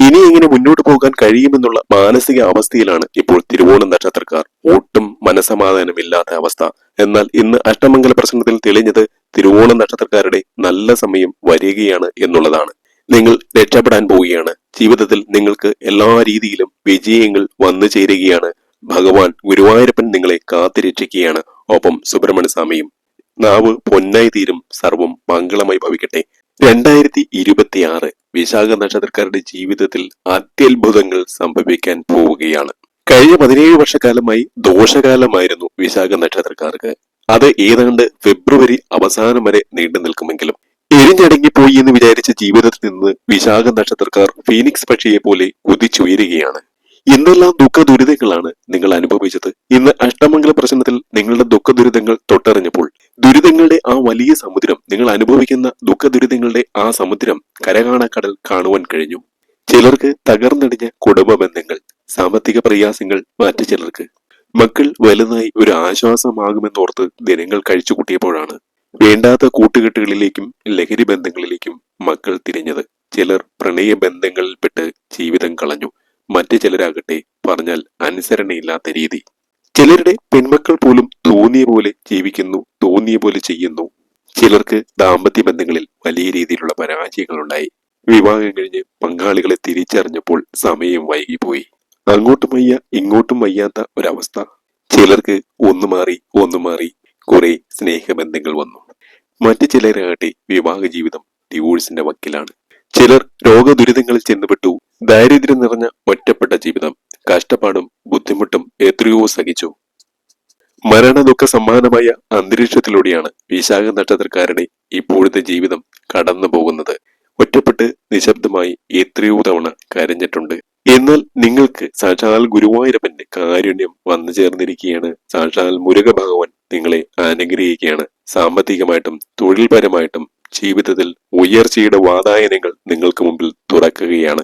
ഇനി എങ്ങനെ മുന്നോട്ട് പോകാൻ കഴിയുമെന്നുള്ള മാനസിക അവസ്ഥയിലാണ് ഇപ്പോൾ തിരുവോണ നക്ഷത്രക്കാർ. ഒട്ടും മനസമാധാനമില്ലാത്ത അവസ്ഥ. എന്നാൽ ഇന്ന് അഷ്ടമംഗല പ്രശ്നത്തിൽ തെളിഞ്ഞത് തിരുവോണ നക്ഷത്രക്കാരുടെ നല്ല സമയം വരികയാണ് എന്നുള്ളതാണ്. നിങ്ങൾ രക്ഷപ്പെടാൻ പോവുകയാണ്. ജീവിതത്തിൽ നിങ്ങൾക്ക് എല്ലാ രീതിയിലും വിജയങ്ങൾ വന്നു ചേരുകയാണ്. ഭഗവാൻ ഗുരുവായൂരപ്പൻ നിങ്ങളെ കാത്തിരക്ഷിക്കുകയാണ് ഒപ്പം സുബ്രഹ്മണ്യ സ്വാമിയും നാവ് പൊന്നായി തീരും സർവം മംഗളമായി ഭവിക്കട്ടെ. രണ്ടായിരത്തി ഇരുപത്തിയാറ് വിശാഖ നക്ഷത്രക്കാരുടെ ജീവിതത്തിൽ അത്യത്ഭുതങ്ങൾ സംഭവിക്കാൻ പോവുകയാണ്. കഴിഞ്ഞ പതിനേഴ് വർഷക്കാലമായി ദോഷകാലമായിരുന്നു വിശാഖ നക്ഷത്രക്കാർക്ക്. അത് ഏതാണ്ട് ഫെബ്രുവരി അവസാനം വരെ നീണ്ടു നിൽക്കുമെങ്കിലും എരിഞ്ഞടങ്ങിപ്പോയി എന്ന് വിചാരിച്ച ജീവിതത്തിൽ നിന്ന് വിശാഖ നക്ഷത്രക്കാർ ഫീനിക്സ് പക്ഷിയെ പോലെ കുതിച്ചുയരുകയാണ് എന്തെല്ലാം ദുഃഖ ദുരിതങ്ങളാണ് നിങ്ങൾ അനുഭവിച്ചത്? ഇന്ന് അഷ്ടമംഗല പ്രശ്നത്തിൽ നിങ്ങളുടെ ദുഃഖ ദുരിതങ്ങൾ തൊട്ടറിഞ്ഞപ്പോൾ ദുരിതങ്ങളുടെ ആ വലിയ സമുദ്രം നിങ്ങൾ അനുഭവിക്കുന്ന ദുഃഖ ദുരിതങ്ങളുടെ ആ സമുദ്രം കരകാണക്കടൽ കാണുവാൻ കഴിഞ്ഞു. ചിലർക്ക് തകർന്നടിഞ്ഞ കുടുംബ ബന്ധങ്ങൾ സാമ്പത്തിക പ്രയാസങ്ങൾ മറ്റു ചിലർക്ക്. മക്കൾ വലുതായി ഒരു ആശ്വാസമാകുമെന്നോർത്ത് ദിനങ്ങൾ കഴിച്ചു കൂട്ടിയപ്പോഴാണ് വേണ്ടാത്ത കൂട്ടുകെട്ടുകളിലേക്കും ലഹരി ബന്ധങ്ങളിലേക്കും മക്കൾ തിരിഞ്ഞത്. ചിലർ പ്രണയ ബന്ധങ്ങളിൽപ്പെട്ട് ജീവിതം കളഞ്ഞു. മറ്റു ചിലരാകട്ടെ പറഞ്ഞാൽ അനുസരണയില്ലാത്ത രീതി. ചിലരുടെ പെൺമക്കൾ പോലും തോന്നിയ പോലെ ജീവിക്കുന്നു തോന്നിയ പോലെ ചെയ്യുന്നു. ചിലർക്ക് ദാമ്പത്യ ബന്ധങ്ങളിൽ വലിയ രീതിയിലുള്ള പരാജയങ്ങളുണ്ടായി. വിവാഹം കഴിഞ്ഞ് പങ്കാളികളെ തിരിച്ചറിഞ്ഞപ്പോൾ സമയം വൈകിപ്പോയി. അങ്ങോട്ടും വയ്യ ഇങ്ങോട്ടും വയ്യാത്ത ഒരവസ്ഥ. ചിലർക്ക് ഒന്ന് മാറി ഒന്ന് മാറി. കുറെ സ്നേഹബന്ധങ്ങൾ വന്നു. മറ്റു ചിലരാകട്ടെ വിവാഹ ജീവിതം ഡിവോഴ്സിന്റെ വക്കിലാണ്. ചിലർ രോഗദുരിതങ്ങളിൽ ചെന്നുപെട്ടു. ദാരിദ്ര്യം നിറഞ്ഞ ഒറ്റപ്പെട്ട ജീവിതം കഷ്ടപ്പാടും ബുദ്ധിമുട്ടും എത്രയോ സഹിച്ചു. മരണദുഃഖ സമ്മാനമായ അന്തരീക്ഷത്തിലൂടെയാണ് വിശാഖ നക്ഷത്രക്കാരുടെ ഇപ്പോഴത്തെ ജീവിതം കടന്നു പോകുന്നത്. ഒറ്റപ്പെട്ട് നിശബ്ദമായി എത്രയോ തവണ കരഞ്ഞിട്ടുണ്ട്. എന്നാൽ നിങ്ങൾക്ക് സാക്ഷാൽ ഗുരുവായൂരപ്പന്റെ കാരുണ്യം വന്നു ചേർന്നിരിക്കുകയാണ് സാക്ഷാൽ മുരുക ഭഗവാൻ നിങ്ങളെ അനുഗ്രഹിക്കുകയാണ്. സാമ്പത്തികമായിട്ടും തൊഴിൽപരമായിട്ടും ജീവിതത്തിൽ ഉയർച്ചയുടെ വാതായനങ്ങൾ നിങ്ങൾക്ക് മുമ്പിൽ തുറക്കുകയാണ്.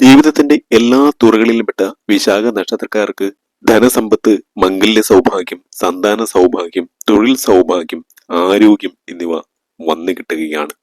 ജീവിതത്തിന്റെ എല്ലാ തുറകളിലും പെട്ട വിശാഖ നക്ഷത്രക്കാർക്ക് ധനസമ്പത്ത് മംഗല്യ സൗഭാഗ്യം സന്താന സൗഭാഗ്യം തൊഴിൽ സൗഭാഗ്യം ആരോഗ്യം എന്നിവ വന്നു കിട്ടുകയാണ്.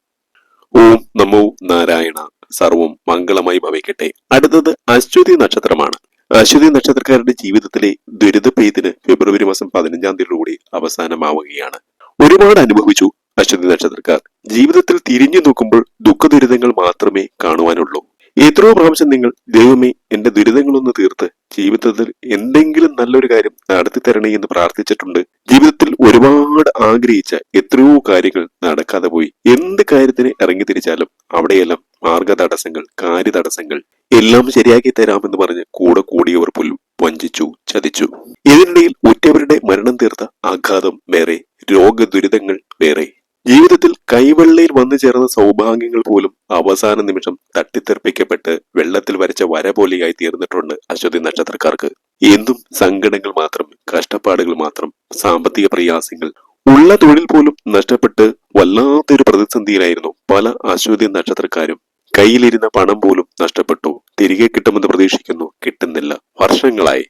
ഓം നമോ നാരായണ. സർവം മംഗളമായി ഭവിക്കട്ടെ. അടുത്തത് അശ്വതി നക്ഷത്രമാണ്. അശ്വതി നക്ഷത്രക്കാരുടെ ജീവിതത്തിലെ ദുരിത പെയ്തിന് ഫെബ്രുവരി മാസം പതിനഞ്ചാം തീയതിയോടുകൂടി അവസാനമാവുകയാണ്. ഒരുപാട് അനുഭവിച്ചു അശ്വതി നക്ഷത്രക്കാർ. ജീവിതത്തിൽ തിരിഞ്ഞു നോക്കുമ്പോൾ ദുഃഖ ദുരിതങ്ങൾ മാത്രമേ കാണുവാനുള്ളൂ. എത്രയോ പ്രാവശ്യം നിങ്ങൾ ദൈവമേ എന്റെ ദുരിതങ്ങളൊന്ന് തീർത്ത് ജീവിതത്തിൽ എന്തെങ്കിലും നല്ലൊരു കാര്യം നടത്തി തരണേ എന്ന് പ്രാർത്ഥിച്ചിട്ടുണ്ട്. ജീവിതത്തിൽ ഒരുപാട് ആഗ്രഹിച്ച എത്രയോ കാര്യങ്ങൾ നടക്കാതെ പോയി. എന്ത് കാര്യത്തിന് ഇറങ്ങി തിരിച്ചാലും അവിടെയെല്ലാം മാർഗ തടസ്സങ്ങൾ കാര്യ തടസ്സങ്ങൾ എല്ലാം ശരിയാക്കി തരാമെന്ന് പറഞ്ഞ് കൂടെ കൂടിയവർ പോലും വഞ്ചിച്ചു ചതിച്ചു. ഇതിനിടയിൽ ഉറ്റവരുടെ മരണം തീർത്ത ആഘാതം വേറെ രോഗദുരിതങ്ങൾ വേറെ. ജീവിതത്തിൽ കൈവെള്ളയിൽ വന്നു ചേർന്ന സൗഭാഗ്യങ്ങൾ പോലും അവസാന നിമിഷം തട്ടിത്തെറിപ്പിക്കപ്പെട്ട് വെള്ളത്തിൽ വരച്ച വര പോലെയായി തീർന്നിട്ടുണ്ട് അശ്വതി നക്ഷത്രക്കാർക്ക്. എന്തും സങ്കടങ്ങൾ മാത്രം കഷ്ടപ്പാടുകൾ മാത്രം സാമ്പത്തിക പ്രയാസങ്ങൾ ഉള്ള തൊഴിൽ പോലും നഷ്ടപ്പെട്ട് വല്ലാത്തൊരു പ്രതിസന്ധിയിലായിരുന്നു പല അശ്വതി നക്ഷത്രക്കാരും കയ്യിലിരുന്ന പണം പോലും നഷ്ടപ്പെട്ടു. തിരികെ കിട്ടുമെന്ന് പ്രതീക്ഷിക്കുന്നു. കിട്ടുന്നില്ല. വർഷങ്ങളായി.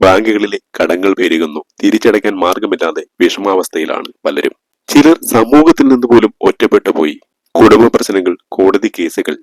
ബാങ്കുകളിലെ കടങ്ങൾ പെരുകുന്നു. തിരിച്ചടയ്ക്കാൻ മാർഗമില്ലാതെ വിഷമാവസ്ഥയിലാണ് പലരും. ചിലർ സമൂഹത്തിൽ നിന്ന് പോലും ഒറ്റപ്പെട്ടു പോയി. കുടുംബ പ്രശ്നങ്ങൾ കോടതി കേസുകൾ.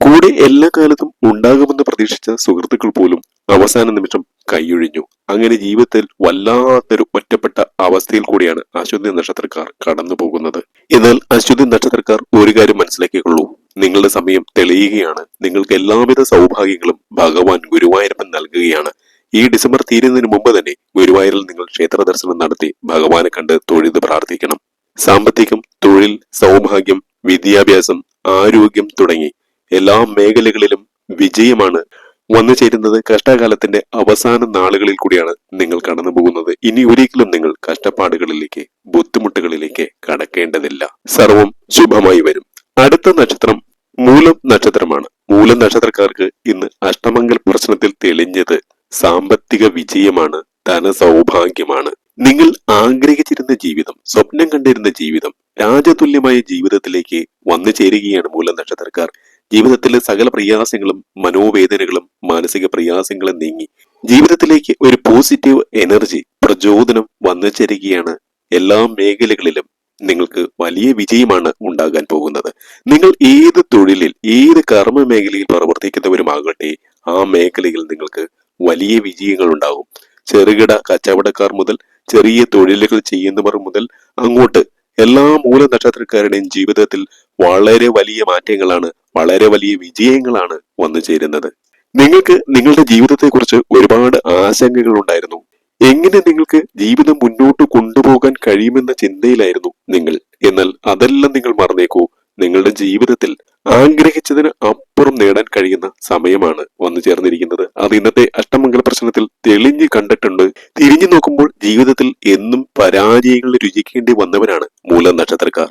കൂടെ എല്ലാ കാലത്തും ഉണ്ടാകുമെന്ന് പ്രതീക്ഷിച്ച സുഹൃത്തുക്കൾ പോലും അവസാന നിമിഷം കൈയൊഴിഞ്ഞു. അങ്ങനെ ജീവിതത്തിൽ വല്ലാത്തൊരു ഒറ്റപ്പെട്ട അവസ്ഥയിൽ കൂടിയാണ് അശ്വതി നക്ഷത്രക്കാർ കടന്നു പോകുന്നത് എന്നാൽ അശ്വതി നക്ഷത്രക്കാർ ഒരു കാര്യം മനസ്സിലാക്കിക്കൊള്ളൂ. നിങ്ങളുടെ സമയം തെളിയുകയാണ്. നിങ്ങൾക്ക് എല്ലാവിധ സൗഭാഗ്യങ്ങളും ഭഗവാൻ ഗുരുവായൂരപ്പൻ നൽകുകയാണ്. ഈ ഡിസംബർ തീരുന്നതിന് മുമ്പ് തന്നെ ഗുരുവായൂരിൽ നിങ്ങൾ ക്ഷേത്ര ദർശനം നടത്തി ഭഗവാനെ കണ്ട് തൊഴുത് പ്രാർത്ഥിക്കണം. സാമ്പത്തികം തൊഴിൽ സൗഭാഗ്യം വിദ്യാഭ്യാസം ആരോഗ്യം തുടങ്ങി എല്ലാ മേഖലകളിലും വിജയമാണ് വന്നു ചേരുന്നത്. കഷ്ടകാലത്തിന്റെ അവസാന നാളുകളിൽ കൂടിയാണ് നിങ്ങൾ കടന്നു പോകുന്നത്. ഇനി ഒരിക്കലും നിങ്ങൾ കഷ്ടപ്പാടുകളിലേക്ക് ബുദ്ധിമുട്ടുകളിലേക്ക് കടക്കേണ്ടതില്ല. സർവം ശുഭമായി വരും. അടുത്ത നക്ഷത്രം മൂലം നക്ഷത്രമാണ്. മൂലം നക്ഷത്രക്കാർക്ക് ഇന്ന് അഷ്ടമംഗൽ പ്രശ്നത്തിൽ തെളിഞ്ഞത് സാമ്പത്തിക വിജയമാണ് ധനസൗഭാഗ്യമാണ്. നിങ്ങൾ ആഗ്രഹിച്ചിരുന്ന ജീവിതം സ്വപ്നം കണ്ടിരുന്ന ജീവിതം രാജതുല്യമായ ജീവിതത്തിലേക്ക് വന്നു ചേരുകയാണ് മൂലം നക്ഷത്രക്കാർ. ജീവിതത്തിലെ സകല പ്രയാസങ്ങളും മനോവേദനകളും മാനസിക പ്രയാസങ്ങളും നീങ്ങി. ജീവിതത്തിലേക്ക് ഒരു പോസിറ്റീവ് എനർജി പ്രചോദനം വന്നു ചേരുകയാണ് എല്ലാ മേഖലകളിലും നിങ്ങൾക്ക് വലിയ വിജയമാണ് ഉണ്ടാകാൻ പോകുന്നത്. നിങ്ങൾ ഏത് തൊഴിലിൽ ഏത് കർമ്മ മേഖലയിൽ പ്രവർത്തിക്കുന്നവരുമാകട്ടെ ആ മേഖലയിൽ നിങ്ങൾക്ക് വലിയ വിജയങ്ങൾ ഉണ്ടാകും. ചെറുകിട കച്ചവടക്കാർ മുതൽ ചെറിയ തൊഴിലുകൾ ചെയ്യുന്നവർ മുതൽ അങ്ങോട്ട് എല്ലാ മൂല നക്ഷത്രക്കാരുടെയും ജീവിതത്തിൽ വളരെ വലിയ മാറ്റങ്ങളാണ് വളരെ വലിയ വിജയങ്ങളാണ് വന്നു ചേരുന്നത് നിങ്ങൾക്ക് നിങ്ങളുടെ ജീവിതത്തെക്കുറിച്ച് ഒരുപാട് ആശങ്കകൾ ഉണ്ടായിരുന്നു. എങ്ങനെ നിങ്ങൾക്ക് ജീവിതം മുന്നോട്ട് കൊണ്ടുപോകാൻ കഴിയുമെന്ന ചിന്തയിലായിരുന്നു നിങ്ങൾ. എന്നാൽ അതെല്ലാം നിങ്ങൾ മറന്നേക്കൂ. നിങ്ങളുടെ ജീവിതത്തിൽ ആഗ്രഹിച്ചതിന് അപ്പുറം നേടാൻ കഴിയുന്ന സമയമാണ് വന്നു ചേർന്നിരിക്കുന്നത്. അത് ഇന്നത്തെ അഷ്ടമംഗല പ്രശ്നത്തിൽ തെളിഞ്ഞു കണ്ടിട്ടുണ്ട്. തിരിഞ്ഞു നോക്കുമ്പോൾ ജീവിതത്തിൽ എന്നും പരാജയങ്ങൾ രുചിക്കേണ്ടി വന്നവരാണ് മൂല നക്ഷത്രക്കാർ.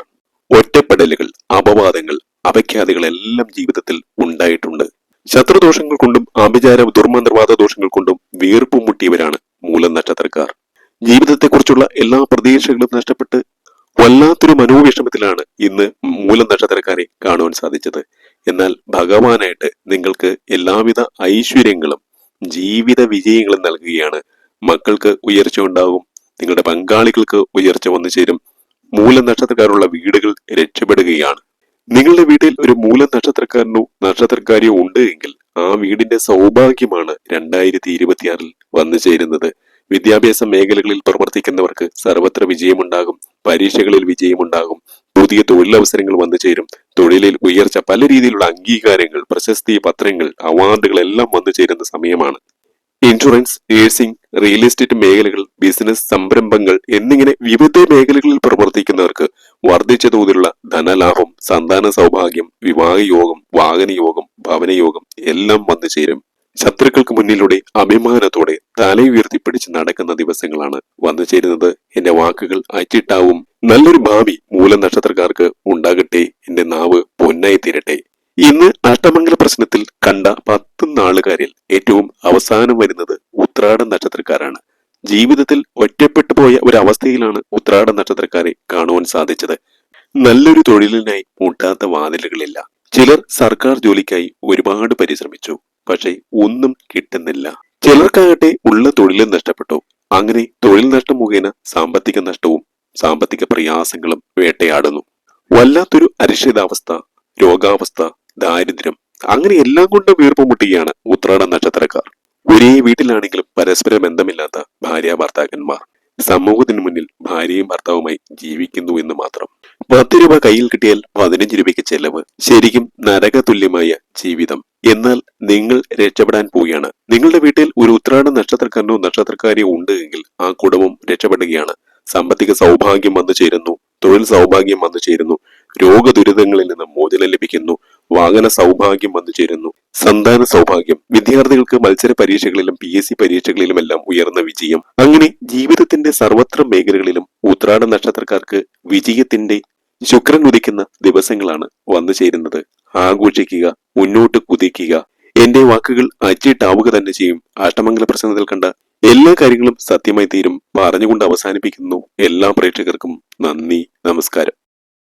ഒറ്റപ്പെടലുകൾ അപവാദങ്ങൾ അപഖ്യാതികളെല്ലാം ജീവിതത്തിൽ ഉണ്ടായിട്ടുണ്ട്. ശത്രുദോഷങ്ങൾ കൊണ്ടും ആഭിചാര ദുർമന്ത്രവാദ ദോഷങ്ങൾ കൊണ്ടും വീർപ്പും മുട്ടിയവരാണ് മൂലം നക്ഷത്രക്കാർ. ജീവിതത്തെക്കുറിച്ചുള്ള എല്ലാ പ്രതീക്ഷകളും നഷ്ടപ്പെട്ട് വല്ലാത്തൊരു മനോവിഷമത്തിലാണ് ഇന്ന് മൂലം നക്ഷത്രക്കാരെ കാണുവാൻ സാധിച്ചത്. എന്നാൽ ഭഗവാനായിട്ട് നിങ്ങൾക്ക് എല്ലാവിധ ഐശ്വര്യങ്ങളും ജീവിത വിജയങ്ങളും നൽകുകയാണ്. മക്കൾക്ക് ഉയർച്ച ഉണ്ടാകും നിങ്ങളുടെ പങ്കാളികൾക്ക് ഉയർച്ച വന്നു ചേരും മൂല നക്ഷത്രക്കാരുള്ള വീടുകൾ രക്ഷപ്പെടുകയാണ്. നിങ്ങളുടെ വീട്ടിൽ ഒരു മൂല നക്ഷത്രക്കാരനോ നക്ഷത്രക്കാരിയോ ഉണ്ട് എങ്കിൽ ആ വീടിന്റെ സൗഭാഗ്യമാണ് രണ്ടായിരത്തി ഇരുപത്തിയാറിൽ വന്നു ചേരുന്നത്. വിദ്യാഭ്യാസ മേഖലകളിൽ പ്രവർത്തിക്കുന്നവർക്ക് സർവത്ര വിജയമുണ്ടാകും പരീക്ഷകളിൽ വിജയമുണ്ടാകും പുതിയ തൊഴിലവസരങ്ങൾ വന്നു ചേരും. തൊഴിലിൽ ഉയർച്ച പല രീതിയിലുള്ള അംഗീകാരങ്ങൾ പ്രശസ്തി പത്രങ്ങൾ അവാർഡുകൾ എല്ലാം വന്നു ചേരുന്ന സമയമാണ്. ഇൻഷുറൻസ് നേഴ്സിംഗ് റിയൽ എസ്റ്റേറ്റ് മേഖലകൾ ബിസിനസ് സംരംഭങ്ങൾ എന്നിങ്ങനെ വിവിധ മേഖലകളിൽ പ്രവർത്തിക്കുന്നവർക്ക് വർദ്ധിച്ച തോതിലുള്ള ധനലാഭം സന്താന സൗഭാഗ്യം വിവാഹയോഗം വാഹനയോഗം ഭവനയോഗം എല്ലാം വന്നു ചേരും. ശത്രുക്കൾക്ക് മുന്നിലൂടെ അഭിമാനത്തോടെ തലയുയർത്തി ഉയർത്തിപ്പിടിച്ച് നടക്കുന്ന ദിവസങ്ങളാണ് വന്നു ചേരുന്നത്. എന്റെ വാക്കുകൾ അച്ചിട്ടാവും നല്ലൊരു ഭാവി മൂല നക്ഷത്രക്കാർക്ക് ഉണ്ടാകട്ടെ. എന്റെ നാവ് പൊന്നായി തീരട്ടെ. ഇന്ന് അഷ്ടമംഗല പ്രശ്നത്തിൽ കണ്ട പത്ത് നാളുകാരിൽ ഏറ്റവും അവസാനം വരുന്നത് ഉത്രാട നക്ഷത്രക്കാരാണ്. ജീവിതത്തിൽ ഒറ്റപ്പെട്ടു പോയ ഒരു അവസ്ഥയിലാണ് ഉത്രാട നക്ഷത്രക്കാരെ കാണുവാൻ സാധിച്ചത്. നല്ലൊരു തൊഴിലിനായി മുട്ടാത്ത വാതിലുകളില്ല. ചിലർ സർക്കാർ ജോലിക്കായി ഒരുപാട് പരിശ്രമിച്ചു. പക്ഷേ ഒന്നും കിട്ടുന്നില്ല. ചിലർക്കാകട്ടെ ഉള്ള തൊഴിലും നഷ്ടപ്പെട്ടു. അങ്ങനെ തൊഴിൽ നഷ്ടം മുഖേന സാമ്പത്തിക നഷ്ടവും സാമ്പത്തിക പ്രയാസങ്ങളും വേട്ടയാടുന്നു. വല്ലാത്തൊരു അരിഷിതാവസ്ഥ രോഗാവസ്ഥ ദാരിദ്ര്യം അങ്ങനെ എല്ലാം കൊണ്ടും വീർപ്പുമുട്ടുകയാണ് ഉത്രാട നക്ഷത്രക്കാർ. ഒരേ വീട്ടിലാണെങ്കിലും പരസ്പര ബന്ധമില്ലാത്ത ഭാര്യ ഭർത്താക്കന്മാർ. സമൂഹത്തിന് മുന്നിൽ ഭാര്യയും ഭർത്താവുമായി ജീവിക്കുന്നു എന്ന് മാത്രം. പത്ത് രൂപ കയ്യിൽ കിട്ടിയാൽ പതിനഞ്ച് രൂപയ്ക്ക് ചെലവ്. ശരിക്കും നരക തുല്യമായ ജീവിതം. എന്നാൽ നിങ്ങൾ രക്ഷപ്പെടാൻ പോവുകയാണ്. നിങ്ങളുടെ വീട്ടിൽ ഒരു ഉത്രാട നക്ഷത്രക്കാരനോ നക്ഷത്രക്കാരിയോ ഉണ്ട് എങ്കിൽ ആ കുടുംബം രക്ഷപ്പെടുകയാണ്. സാമ്പത്തിക സൗഭാഗ്യം വന്നു ചേരുന്നു. തൊഴിൽ സൗഭാഗ്യം വന്നു ചേരുന്നു. രോഗ ദുരിതങ്ങളിൽ നിന്ന് മോചനം ലഭിക്കുന്നു. വാഹന സൗഭാഗ്യം വന്നു ചേരുന്നു. സന്താന സൗഭാഗ്യം. വിദ്യാർത്ഥികൾക്ക് മത്സര പരീക്ഷകളിലും പി എസ് സി പരീക്ഷകളിലുമെല്ലാം ഉയർന്ന വിജയം. അങ്ങനെ ജീവിതത്തിന്റെ സർവത്ര മേഖലകളിലും ഉത്രാട നക്ഷത്രക്കാർക്ക് വിജയത്തിന്റെ ശുക്രൻ ഉദിക്കുന്ന ദിവസങ്ങളാണ് വന്നു ചേരുന്നത്. ആഘോഷിക്കുക മുന്നോട്ട് കുതിക്കുക. എന്റെ വാക്കുകൾ അച്ചിട്ടാവുക തന്നെ ചെയ്യും. ആട്ടമംഗല പ്രസംഗത്തിൽ കണ്ട എല്ലാ കാര്യങ്ങളും സത്യമായി തീരും പറഞ്ഞുകൊണ്ട് അവസാനിപ്പിക്കുന്നു എല്ലാ പ്രേക്ഷകർക്കും നന്ദി നമസ്കാരം.